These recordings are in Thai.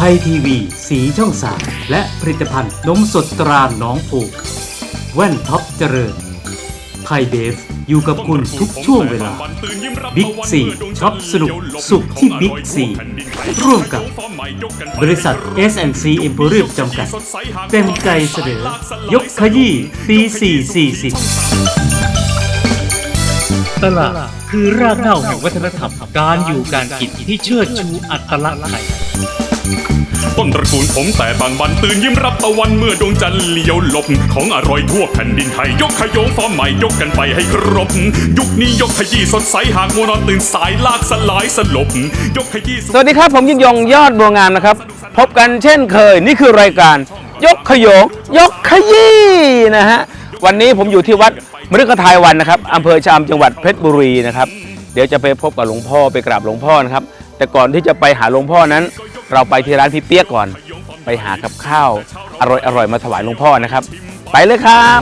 ไทยทีวี สีช่องสามและผลิตภัณฑ์นมสดตราหน้องผูก แว่นท็อปเจริญ ไทยเบฟอยู่กับคุณทุกช่วงเวลา บิ๊กซีช็อปสนุกสุขที่บิ๊กซีร่วมกับบริษัท S&C Emporium จำกัด เต็มใจเสนอยกขยี้ปี440 ตลาดคือรากเหง้าแห่งวัฒนธรรมการอยู่การกินที่เชิดชูอัตลักษณ์ไทย ต้นตระกูลผมแต่บางวันตื่นยิ้มรับตะวันเมื่อดวงจันทร์เลี้ยวหลบ ของอร่อยทั่วแผ่นดินไทย ยกขยงฟอร์มใหม่ยกกันไปให้ครบ ยุคนี้ยกขยี้สดใสหากมัวนอนตื่นสายลากสลายสลบ ยกขยี้สวัสดีครับผมยิ่งยงยอดบัวงามนะครับ พบกันเช่นเคยนี่คือรายการ ยกขยง ยกขยี้นะฮะวันนี้ผมอยู่ที่วัดมฤคทายวันนะครับอำเภอชามจังหวัดเพชรบุรีนะครับเดี๋ยวจะไปพบกับหลวงพ่อไปกราบหลวงพ่อนะครับแต่ก่อนที่จะไปหาหลวงพ่อนั้น เราไปที่ร้านพี่เปี๊ยกก่อน ไปหากับข้าวอร่อยๆมาถวายหลวงพ่อนะครับ ไปเลยครับ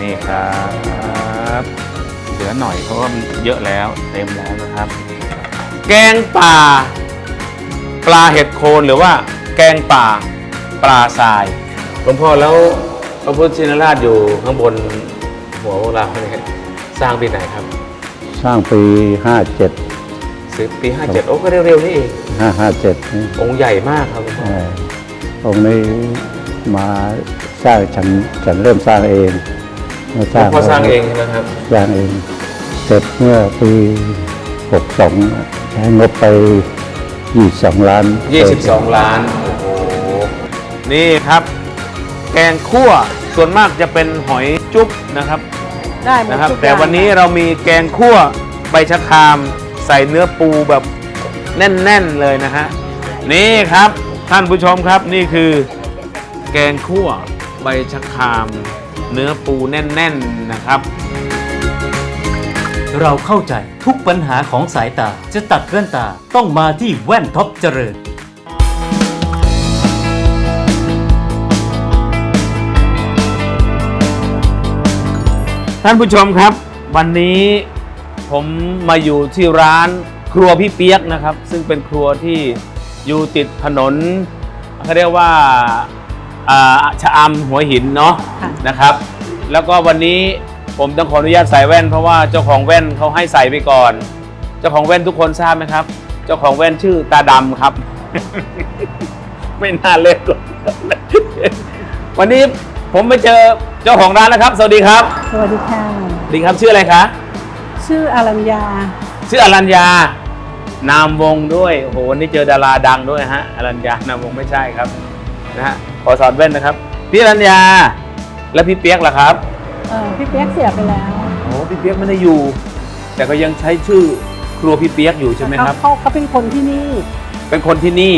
นี่ครับเหลือหน่อยเพราะว่ามันเยอะแล้วเต็มแล้วนะครับ แกงป่า ปลาเห็ดโคนหรือว่าแกงป่าปลาทรายหลวงพ่อแล้ว ระพุทธชินราชอยู่ข้างบนหัวพวกเราเนี่ยสร้างปีไหนครับ สร้างปี 57สิบปีห้าเจ็ดโอ้ก็เร็วๆนี่เอง557นี่องค์ใหญ่มากครับหลวงพ่อเอ่อองค์นี้มาสร้างฉันฉันเริ่มสร้างเองมาหลวงพ่อสร้างเองใช่ไหมครับ สร้างเอง เสร็จเมื่อปี 62ใช้งบไป 22 ล้าน 22 ล้าน โอ้โห นี่ครับ แกงคั่ว ส่วนมากจะเป็นหอยจุ๊บนะครับได้หมดนะครับ ทุกแต่อย่างวันนี้เรามีแกงคั่วใบชะคราม ใส่เนื้อปูแบบแน่นๆเลยนะฮะนี่ครับท่านผู้ชมครับนี่คือ แกงคั่วใบชะคราม เนื้อปูแน่นๆนะครับ เราเข้าใจทุกปัญหาของสายตาจะตัดแว่นตาต้องมาที่แว่นท็อปเจริญ ท่านผู้ชมครับ วันนี้ผมมาอยู่ที่ร้านครัวพี่เปียกนะครับ ซึ่งเป็นครัวที่อยู่ติดถนนเขาเรียกว่าอ่าชะอำหัวหินเนาะค่ะ นะครับ แล้วก็วันนี้ผมต้องขออนุญาตใส่แว่น เพราะว่าเจ้าของแว่นเขาให้ใส่ไปก่อน เจ้าของแว่นทุกคนทราบไหมครับ เจ้าของแว่นชื่อตาดำครับ ไม่น่าเล่นกดวันนี้ผมไปเจอเจ้าของร้านนะครับ สวัสดีครับ สวัสดีค่ะสวัสดีครับชื่ออะไรคะ ชื่ออารัญญา ชื่ออรัญญา นามวงด้วย โอ้โห วันนี้เจอดาราดังด้วยฮะ อรัญญา นามวงไม่ใช่ครับ นะฮะ ขอสอดแว่นนะครับ พี่อรัญญา และพี่เปียกล่ะครับ เออพี่เปียกเสียไปแล้วโอ้พี่เปียกไม่ได้อยู่ แต่ก็ยังใช้ชื่อครัวพี่เปียกอยู่ใช่ไหมครับ เขาเขาเป็นคนที่นี่ เป็นคนที่นี่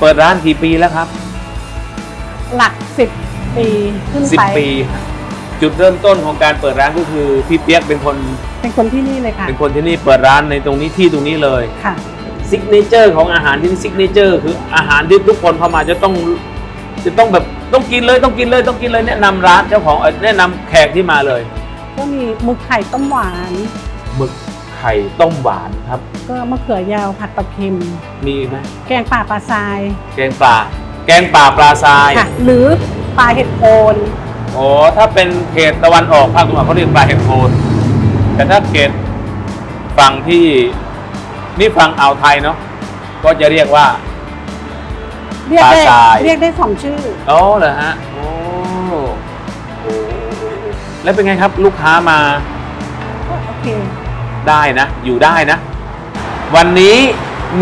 เปิดร้านกี่ปีแล้วครับ หลักสิบ ปีขึ้นสิบไป ปีฮะจุดเริ่มต้นของการเปิดร้านก็คือพี่เปียกเป็นคนเป็นคนที่นี่เลยค่ะเป็นคนที่นี่เปิดร้านในตรงนี้ที่ตรงนี้เลยค่ะ ซิกเนเจอร์ของอาหารที่นี่ซิกเนเจอร์คืออาหารที่ทุกคนเข้ามาจะต้องจะต้องแบบต้องกินเลยต้องกินเลยต้องกินเลยแนะนำร้านเจ้าของเอ่อแนะนำแขกที่มาเลย ก็มีหมึกไข่ต้มหวาน หมึกไข่ต้มหวานครับ ก็มะเขือยาวผัดปลาเค็ม มีไหมแกงป่าปลาทรายแกงปลาแกงป่าปลาทราย ค่ะ หรือ ปลาเห็ดโคนโอ้ถ้าเป็นเขตตะวันออกภาคตะวันออกเขาเรียกปลาเห็ดโคนแต่ถ้าเขตฝั่งที่นี่ฝั่งอ่าวไทยเนาะก็จะเรียกว่า เรียกได้ปลาทราย เรียกได้สองชื่ออ๋อเหรอฮะโอ้โอ้แล้วเป็นไงครับลูกค้ามาก็โอเค ได้นะ อยู่ได้นะ วันนี้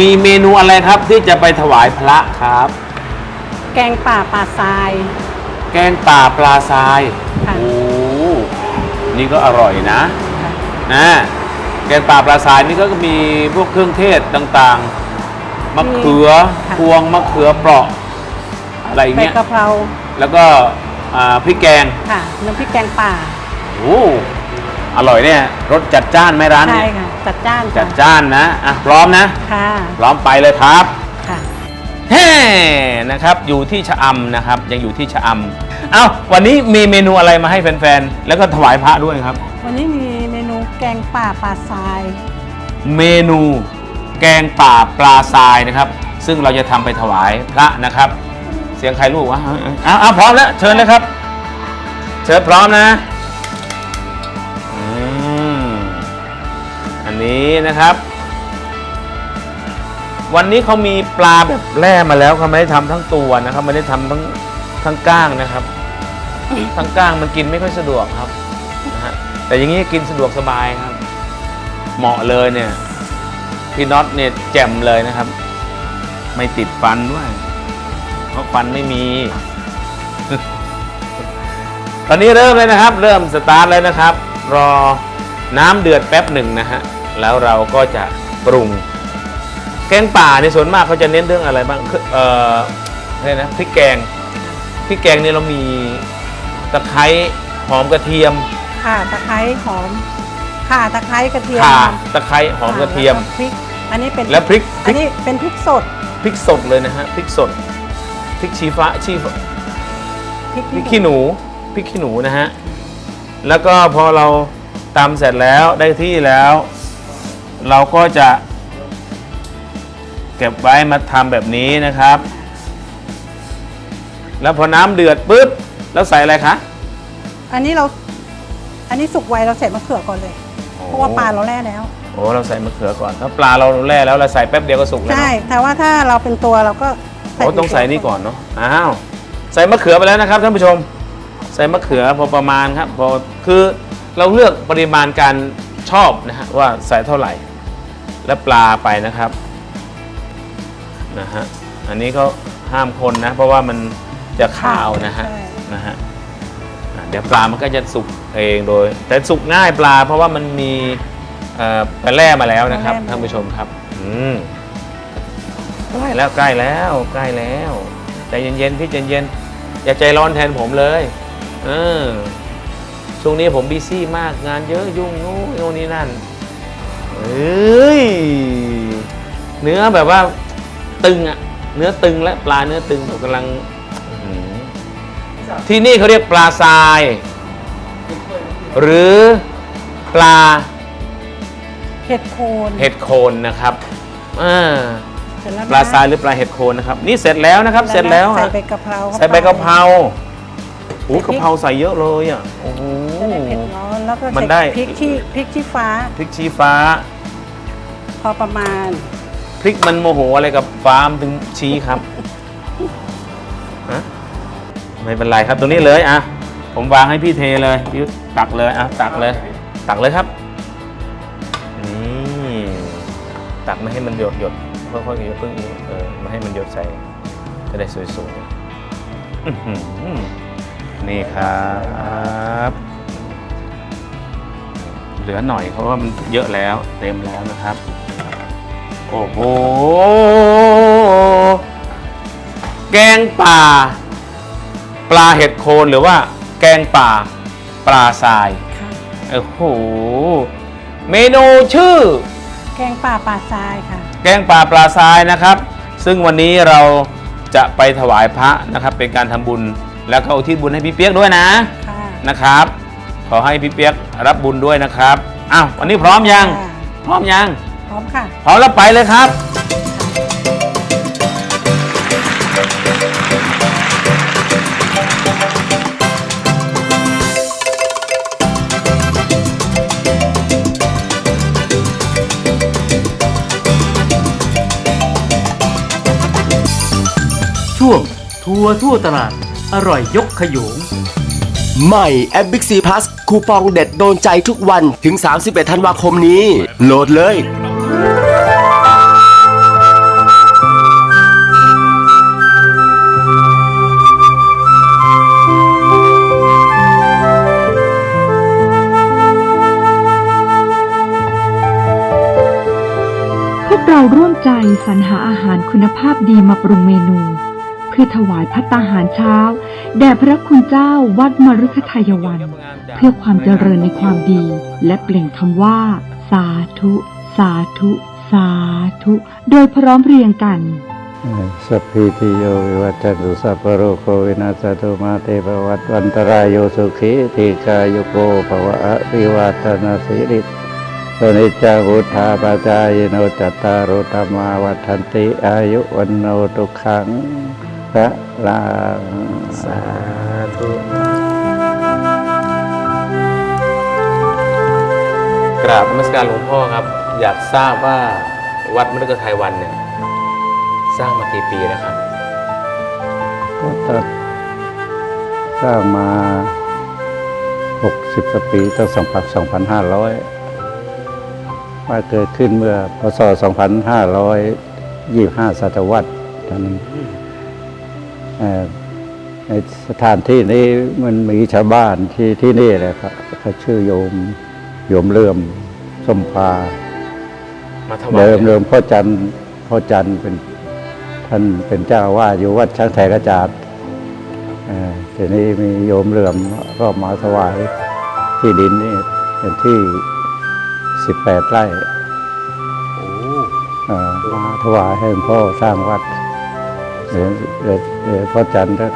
มีเมนูอะไรครับที่จะไปถวายพระครับ แกงป่าปลาทราย แกงป่าปลาทรายค่ะ โอ้นี่ก็อร่อยนะค่ะนะแกงป่าปลาทรายนี่ก็มีพวกเครื่องเทศต่างๆมะเขือค่ะ พวงมะเขือเปราะ อะไรใบเงี้ยกะเพราแล้วก็อ่าพริกแกงค่ะน้ำพริกแกงป่าโอ้อร่อยเนี่ยรสจัดจ้านไหมร้านใช่นี้ค่ะจัดจ้านค่ะจัดจ้านนะอะพร้อมนะ ค่ะ พร้อมไปเลยครับค่ะแฮ่ นะครับอยู่ที่ชะอำนะครับ ยังอยู่ที่ชะอำเอ้าวันนี้มีเมนูอะไรมาให้แฟนๆ แล้วก็ถวายพระด้วยครับ วันนี้มีเมนูแกงป่าปลาทราย เมนูแกงป่าปลาทรายนะครับ ซึ่งเราจะทำไปถวายพระนะครับ เสียงใครลูกวะอ้าวอ้าวพร้อมแล้วเชิญเลยครับ เชิญพร้อมนะอืมอันนี้นะครับ วันนี้เขามีปลาแบบแล่มาแล้วเขาไม่ได้ทำทั้งตัวนะครับไม่ได้ทำทั้งทั้งก้างนะครับ ทั้งก้างมันกินไม่ค่อยสะดวกครับนะฮะแต่อย่างนี้กินสะดวกสบายครับ เหมาะเลยเนี่ยพี่น็อตเนี่ยแจ่มเลยนะครับ ไม่ติดฟันด้วยเพราะฟันไม่มี ตอนนี้เริ่มเลยนะครับ เริ่มสตาร์ทเลยนะครับ รอน้ำเดือดแป๊บหนึ่งนะฮะแล้วเราก็จะปรุง แกงป่าในส่วนมากเขาจะเน้นเรื่องอะไรบ้างคือเอ่ออะไรนะพริกแกงพริกแกงเนี่ยเรามีตะไคร้หอมกระเทียมข่าตะไคร้หอมข่าตะไคร้กระเทียมข่าตะไคร้หอมกระเทียมแล้วพริกอันนี้เป็นแล้วพริกพอัรินกนี้เป็นพริกสดพริกสดเลยนะฮะพริกสดพริกชี้ฟ้าชี้ฟ้าพริกพริกขี้หนูพริกขี้หนูนะฮะแล้วก็พอเราตำเสร็จแล้วได้ที่แล้ว เราก็จะ เก็บไว้มาทำแบบนี้นะครับ แล้วพอน้ำเดือดปุ๊บแล้วใส่อะไรคะอันนี้เรา อันนี้สุกไวเราใส่มะเขือก่อนเลย เพราะว่าปลาเราแล่แล้วโอ้เราใส่มะเขือก่อนถ้าปลาเราแล่แล้วเราใส่แป๊บเดียวก็สุกแล้วใช่เนาะแต่ว่าถ้าเราเป็นตัวเราก็โอ้ต้องใส่นี่ก่อนเนาะอ้าวใส่มะเขือไปแล้วนะครับท่านผู้ชม ใส่มะเขือพอประมาณครับพอคือเราเลือกปริมาณการชอบนะฮะว่าใส่เท่าไหร่ และปลาไปนะครับ นะฮะอันนี้ก็ห้ามคนนะ เพราะว่ามันจะขาวนะฮะใช่นะฮะอะเดี๋ยวปลามันก็จะสุกเองโดย แต่สุกง่ายปลา เพราะว่ามันมีเอ่อไปแล่มาแล้วนะครับท่านผู้ชมครับอืมใกล้แล้วใกล้แล้วใกล้แล้วใจเย็นๆพี่ใจเย็นๆอย่าใจร้อนแทนผมเลยเออช่วงนี้ผมบีซี่มากงานเยอะยุ่งนู้นโน่นนี่นั่นเอ้ยเนื้อแบบว่า ตึงอะเนื้อตึงและปลาเนื้อตึงผมกำลังอื้อหือที่นี่เขาเรียกปลาทราย หรือปลาเห็ดโคนเห็ดโคนนะครับอ่าเสร็จแวนะปลาทรายหรือปลาเห็ดโคนนะครับ นี่เสร็จแล้วนะครับ เสร็จแล้วใส่ฮะ ใบกะเพราเข้าใส่ใบกะเพราโอ้ใส่พริกกะเพราใส่เยอะเลยอะ โอ้โห จะได้เผ็ดร้อนแล้วก็มันใส่ได้ พริกที่พริกที่ฟ้า พริกชี้ฟ้าพอประมาณ พริกมันโมโหอะไรกับฟาร์มถึงชี้ครับฮะไม่เป็นไรครับตรงนี้เลยอะผมวางให้พี่เทเลยพี่ตักเลยอะตักเลย ตักเลยครับนี่ตักไม่ให้มันหยดหยดค่อยๆหยดเพิ่งเออไม่ให้มันหยดใส่จะได้สวยๆนี่ครับเหลือหน่อยเพราะว่ามันเยอะแล้วเต็มแล้วนะครับ อ้โห แกงป่า ปลาเห็ดโคนหรือว่า แกงป่า ปลาทรายค่ะโอ้โห เมนูชื่อ แกงป่าปลาทรายค่ะ แกงป่าปลาทรายนะครับ ซึ่งวันนี้เราจะไปถวายพระนะครับ เป็นการทำบุญแล้วก็อุทิศบุญให้พี่เปียกด้วยนะค่ะนะครับ ขอให้พี่เปียกรับบุญด้วยนะครับอ้าววันนี้พร้อมยัง ค่ะพร้อมยัง พร้อมค่ะ พร้อมแล้วไปเลยครับ ช่วงทัวร์ทั่วตลาด อร่อยยกขยง ใหม่แอป Big C Plus คูปองเด็ดโดนใจทุกวันถึง 31 ธันวาคมนี้ โหลดเลย เราร่วมใจสรรหาอาหารคุณภาพดีมาปรุงเมนู เพื่อถวายพัตตาหารเช้า แด่พระคุณเจ้าวัดมรุคทายวัน เพื่อความเจริญในความดี และเปล่งคำว่า สาธุ สาธุ สาธุ โดยพร้อมเพรียงกันสัพพิติโยวิวัจจันตุสัพพโรโควินาศตุมาเตภวัตวันตรายโยสุขีทีกายุโกภวะอภิวาตนาสิริ สนิจจาวุธาปจายโนจัตตารโธรรมาวัฏันติ อายุวันโนทุกขังพระลาสาธุกราบนมัสการหลวงพ่อครับ อยากทราบว่าวัดมฤคทายวันเนี่ย สร้างมากี่ปีแล้วครับก็ตัดสร้างมา 60กว่าปีตั้ง2,500 มาเกิดขึ้นเมื่อพศ 2525 ศตวรรษตอนนั้นเอ่อในสถานที่นี้มันมีชาวบ้านที่ที่นี่แหละครับเขาชื่อโยมโยมเลื่อมสมภามาถวายเดิมเดิมพ่อจันทร์พ่อจันทร์เป็นท่านเป็นเจ้าอาว่าสอยู่วัดช้างแทกระจาดเอ่อทีนี้มีโยมเหลื่อมก็มาถวายที่ดินนี่เป็นที่ สิบแปดไร่โอ้เอ่อมาถวายให้หลวงพ่อสร้างวัดเดี๋ยวเดี๋ยวเดี๋ยวพ่อจันทร์ก็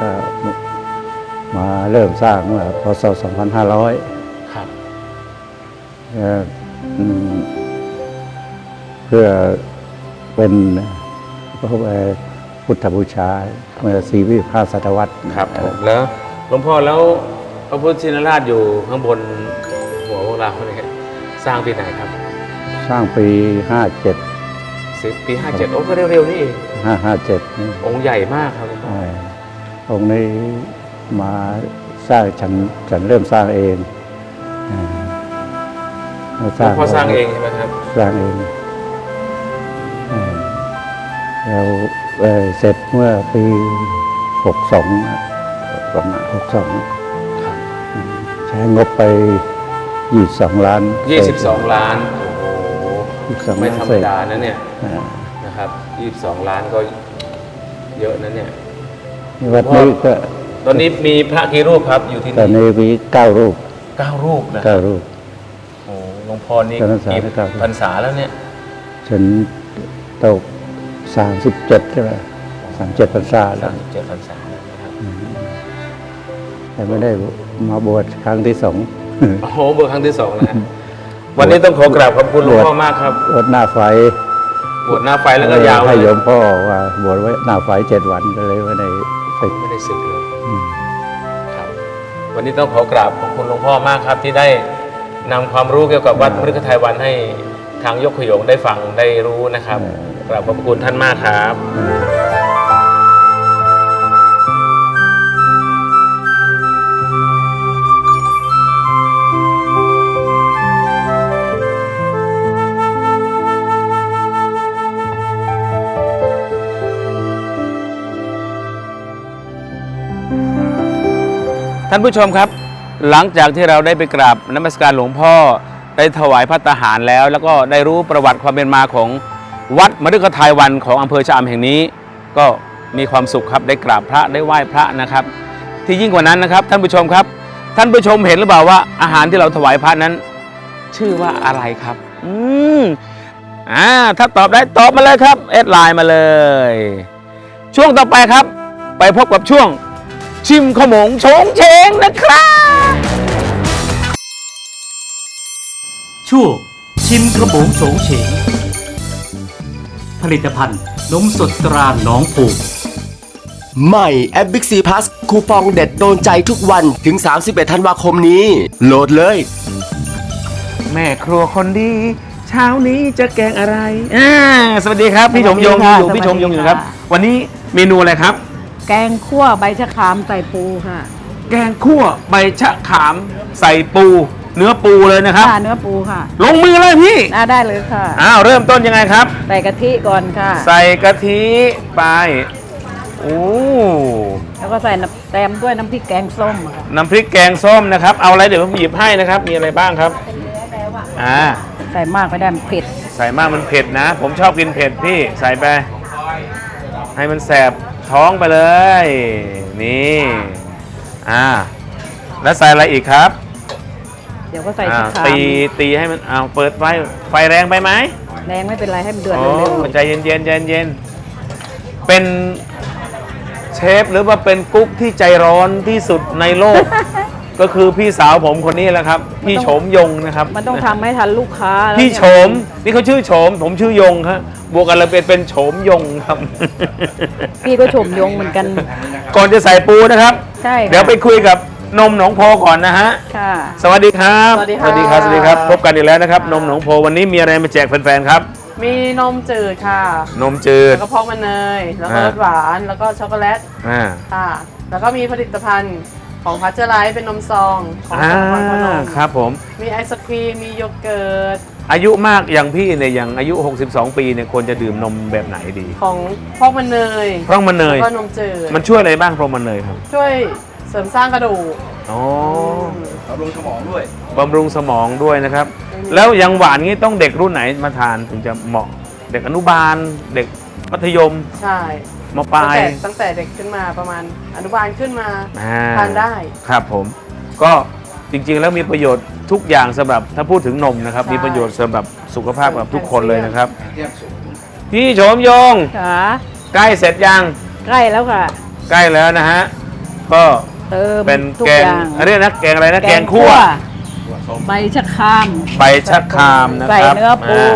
มาเริ่มสร้างเมื่อพศ2500 ครับเอ่ออืมเพื่อเป็นพระพุทธบูชาเมื่อสีวิภาศตวรรษครับผมแล้วหลวงพ่อแล้วพระพุทธชินราชอยู่ข้างบนหัวพวกเราเนี่ย สร้างปีไหนครับสร้างปีห้าเจ็ดสิบปีห้าเจ็ดโอ้ก็เร็วๆนี่เองห้าห้าเจ็ดนี่องค์ใหญ่มากครับหลวงพ่อเอ่อองค์นี้มาสร้างฉันฉันเริ่มสร้างเองเอ่อมาหลวงพ่อสร้างเองใช่ไหมครับสร้างเองเอ่อแล้วเอ่อเสร็จเมื่อปีหกสองประมาณหกสองครับใช้งบไป ยี่สองล้านยี่สิบสองล้านโอ้โห22ไม่ธรรมดานะเนี่ย อ่านะครับยี่สิบสองล้านก็เยอะนะเนี่ยวัดนี้ก็ตอนนี้มีพระกี่รูปครับอยู่ที่ตอนนี่นี้มีเก้ารูปเก้ารูปนะเก้ารูป โอ้หลวงพ่อนี่จำพรรษากี่ได้เก้าพรรษาแล้วเนี่ย ฉันตกสามสิบเจ็ดใช่ไหมสามเจ็ดพรรษาแล้สาวมสิบเจ็ดพรรษาแล้วนะครับ แต่ไม่ได้มาบวชครั้งที่สอง โอ้โหเบอร์ครั้งที่สองแล้วฮะวันนี้ต้องขอกราบขอบคุณหลวงพ่อมากครับบวชหน้าไฟบวชหน้าไฟแล้วก็ยาวให้เลโยยมพ่อว่าบวชไว้หน้าไฟเจ็ดวันก็เลยไม่ได้ศึกไม่ได้สึกเลยอืมครับ วันนี้ต้องขอกราบขอบคุณหลวงพ่อมากครับ ที่ได้นำความรู้เกี่ยวกับวัดมฤคทายวันให้ทางยกขยงได้ฟังได้รู้นะครับกราบขอบคุณท่านมากครับ ท่านผู้ชมครับ หลังจากที่เราได้ไปกราบนมัสการหลวงพ่อได้ถวายพระตาหารแล้ว แล้วก็ได้รู้ประวัติความเป็นมาของวัดมฤคทายวันของอำเภอชะอำแห่งนี้ ก็มีความสุขครับได้กราบพระได้ไหว้พระนะครับ ที่ยิ่งกว่านั้นนะครับท่านผู้ชมครับ ท่านผู้ชมเห็นหรือเปล่าว่าอาหารที่เราถวายพระนั้น ชื่อว่าอะไรครับ อืมอ่าถ้าตอบได้ตอบมาเลยครับเอดไลน์มาเลย ช่วงต่อไปครับ ไปพบกับช่วง ชิมขมงโฉงเฉงนะครับช่วงชิมกระโปงโฉงเฉงผลิตภัณฑ์นมสดตราหนองผูกใหม่แอป Big C Plus คูปองเด็ดโดนใจทุกวันถึง 31 ธันวาคมนี้ โหลดเลย แม่ครัวคนดี เช้านี้จะแกงอะไรอ่าสวัสดีครับ พี่ชมยงสวัสดีค่ะอยู่พี่ชมยงอยู่ครับสวัสดีค่ะวันนี้เมนูอะไรครับ แกงคั่วใบชะครามใส่ปูค่ะแกงคั่วใบชะขามใส่ปู เนื้อปูเลยนะครับ ค่ะเนื้อปูค่ะลงมือเลยพี่น่าได้เลยค่ะ อ้าวเริ่มต้นยังไงครับ ใส่กะทิก่อนค่ะ ใส่กะทิไปโอ้แล้วก็ใส่น้ำแตมด้วยน้ำพริกแกงส้มอะค่ะน้ำพริกแกงส้มนะครับ เอาอะไรเดี๋ยวผมหยิบให้นะครับ มีอะไรบ้างครับอ่าใส่มากไม่ได้มันเผ็ดใส่มากมันเผ็ดนะ ผมชอบกินเผ็ดพี่ใส่ไป ให้มันแสบ ท้องไปเลย นี่อ่าแล้วใส่อะไรอีกครับเดี๋ยวก็ใส่อ่าชะครามตีตีให้มันเอาเปิดไฟไฟแรงไปไหมแรงไม่เป็นไรให้มันเดือดโอ้เร็วใจเย็นเย็นเย็นเย็นๆเป็นเชฟหรือว่าเป็นกุ๊กที่ใจร้อนที่สุดในโลก ก็คือพี่สาวผมคนนี้แหละครับ พี่โฉมยงนะครับมันต้องทำให้ทันลูกค้าแล้วพี่เนี่ยโฉมนี่เขาชื่อโฉมผมชื่อยงครับ บวกกันเลยเป็นเป็นโฉมยงครับ พี่ก็ชมยงเหมือนกัน ก่อนจะใส่ปูนะครับ ใช่ค่ะเดี๋ยวไปคุยกับนมหนองโพก่อนนะฮะ ค่ะ สวัสดีครับ สวัสดีค่ะ สวัสดีครับ สวัสดีครับ พบกันอีกแล้วนะครับ นมหนองโพวันนี้มีอะไรมาแจกแฟนๆครับ มีนมจืดค่ะ นมจืด แล้วก็พอกมันเนย แล้วก็อ่า รสหวาน แล้วก็ช็อกโกแลต อ่าค่ะ แล้วก็มีผลิตภัณฑ์ของพัชเจอร์ไลท์เป็นนมซองของอ่าสองพันนมครับผม มีไอศครีม มีโยเกิร์ต อายุมากอย่างพี่เนี่ยอย่างอายุ 62 ปีเนี่ยควรจะดื่มนมแบบไหนดีของพอกมันเนยเพราะมันเนยแล้วก็นมจืดมันช่วยอะไรบ้างเพราะมันเนยครับช่วยเสริมสร้างกระดูกอ๋อบำรุงสมองด้วย บำรุงสมองด้วยนะครับ แล้วอยังหวานงี้ต้องเด็กรุ่นไหนมาทานถึงจะเหมาะเด็กอนุบาล เด็กมัธยมใช่มปลาตั้งยแต่ตั้งแต่เด็กขึ้นมาประมาณอนุบาลขึ้นมาอ่ทานได้ ครับผม ก็ จริงๆ แล้วมีประโยชน์ทุกอย่างสำหรับถ้าพูดถึงนมนะครับ ใช่ มีประโยชน์สำหรับสุขภาพกับทุกคนแคลเซียมเลยนะครับ พี่โฉมยง ค่ะใกล้เสร็จยังใกล้แล้วค่ะ ใกล้แล้วนะฮะ ก็เติมเป็นทุกแกงอย่างอะไรนะแกงอะไรนะแกงคั่วใบชะครามใบชะครามนะใส่ครับเนื้อปูา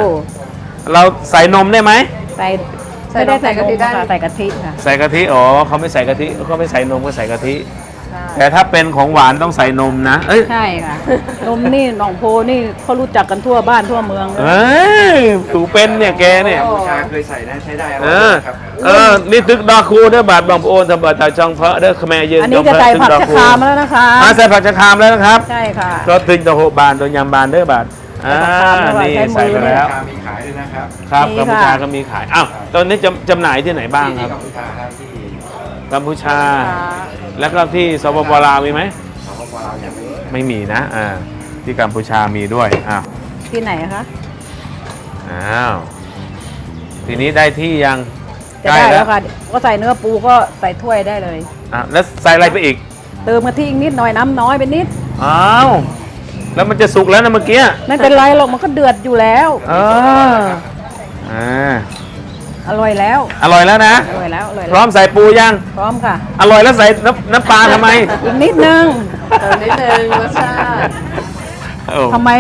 เราใส่นมได้ไหม ใส่ใส่ไม่ได้ใส่ใส่กะทินมได้ ค่ะใส่กะทิค่ะ ใส่กะทิ อ๋อเขาไม่ใส่กะทิเขาไม่ใส่นมก็ใส่กะทิใช่ แต่ถ้าเป็นของหวานต้องใส่นมนะ เอ้ย ใช่ค่ะ นมนี่หนองโพนี่เขารู้จักกันทั่วบ้านทั่วเมืองเลย เอ้ยถูเป็นเนี่ยแกเนี่ยชาเคยใส่นะใช้ได้เออเออ นี่ตึกดอกคูเด้อบาทบางโอนทำบาทตาจองเพาะเด้อขแมยืนอันนี้จะใส่ผักชะครามแล้วนะคะ อ่าใส่ผักชะครามแล้วนะครับ ใช่ค่ะ ก็ตึงตะโหบานตัวยำบานเด้อบาทอ่าใส่นี่ผักชะครามใส่ไปแล้วมีขายด้วยนะครับครับมีกัมพูค่ะชาก็มีขาย อ้าว ตอนนี้จำจำหน่ายที่ไหนบ้างครับ กัมพูชาครับที่ กัมพูชาค่ะแล้วก็ที่สปปลาวมีไหมสปปลาวอย่างนี้ไม่มีนะอ่าที่กัมพูชามีด้วยอ้าวที่ไหนคะอ้าวทีนี้ได้ที่ยังจะได้แล้วค่ะก็ใส่เนื้อปูก็ใส่ถ้วยได้เลยอะแล้วใส่อะไรไปอีก เติมกะทิอีกนิดหน่อยน้ำน้อยไปนิดอ้าวแล้วมันจะสุกแล้วนะเมื่อกี้ไม่เป็นไรหรอกมันก็เดือดอยู่แล้วเอออ่าอร่อยแล้ว อร่อยแล้วนะอร่อยแล้ว อร่อยพแล้ร้อวมใส่ปูยังพร้อมค่ะ อร่อยแล้วใส่น้ำน้ำปลาทำไม อีกนิดนึงเติมนิดนึงรสชาติโอ้ทำไม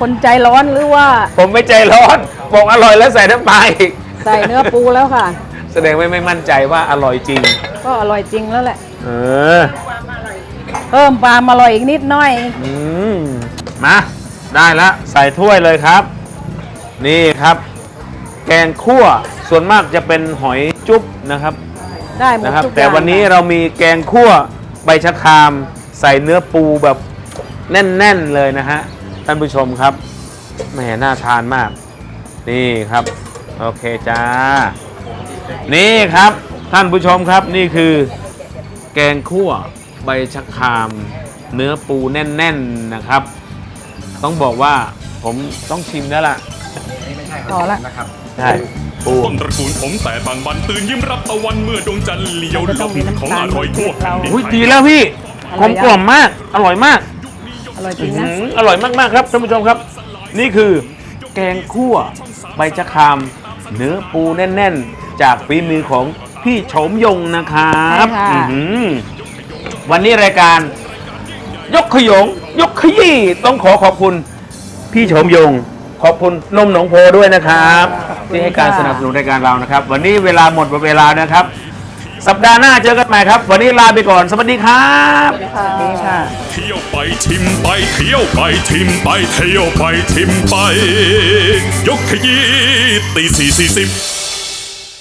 คนใจร้อนหรือว่าผมไม่ใจร้อนบอกอร่อยแล้วใส่น้ำปลาอีกใส่เนื้อปูแล้วค่ะ แสดงว่าไม่มั่นใจว่าอร่อยจริง ก็อร่อยจริงแล้วแหละ เออเพิ่มความอร่อยอีกนิดหน่อย อืมมาได้แล้วใส่ถ้วยเลยครับ นี่ครับ แกงคั่ว ส่วนมากจะเป็นหอยจุ๊บนะครับได้หมดนะครับ ทุกอย่างแต่วันนี้เรามีแกงคั่วใบชะคราม ใส่เนื้อปูแบบแน่นๆเลยนะฮะท่านผู้ชมครับแหมน่าทานมาก นี่ครับ โอเคจ้า นี่ครับท่านผู้ชมครับนี่คือ แกงคั่วใบชะคราม เนื้อปูแน่น ๆนะครับ ต้องบอกว่าผมต้องชิมแล้วล่ะ พอละ ใช่ ปูต้นตระกูลผมแต่บางบันตื่นยิ้มรับตะวันเมื่อดวงจันทร์เลี้ยวลมของอร่อยทั่วแผ่นดินอุ้ยไทยดีแล้วพี่กลมกล่อมมาก อร่อยมาก อร่อยจริงนะอื้อหืออร่อยมากๆครับท่านผู้ชมครับ นี่คือแกงคั่วใบชะครามเนื้อปูแน่น ๆ จากฝีมือของพี่โฉมยงนะครับใช่ค่ะ อื้อหือวันนี้รายการ ยกขยง ยกขยี้ต้องขอขอบคุณ พี่โฉมยง ขอบคุณนมหนองโพด้วยนะครับ ที่ให้การสนับสนุนรายการเรานะครับ วันนี้เวลาหมดเวลานะครับ สัปดาห์หน้าเจอกันใหม่ครับ วันนี้ลาไปก่อน สวัสดีครับดีค่ะ เที่ยวไปชิมไปเที่ยวไปชิมไปเที่ยวไปชิมไป ยกขยี้ตีสี่สี่สิบ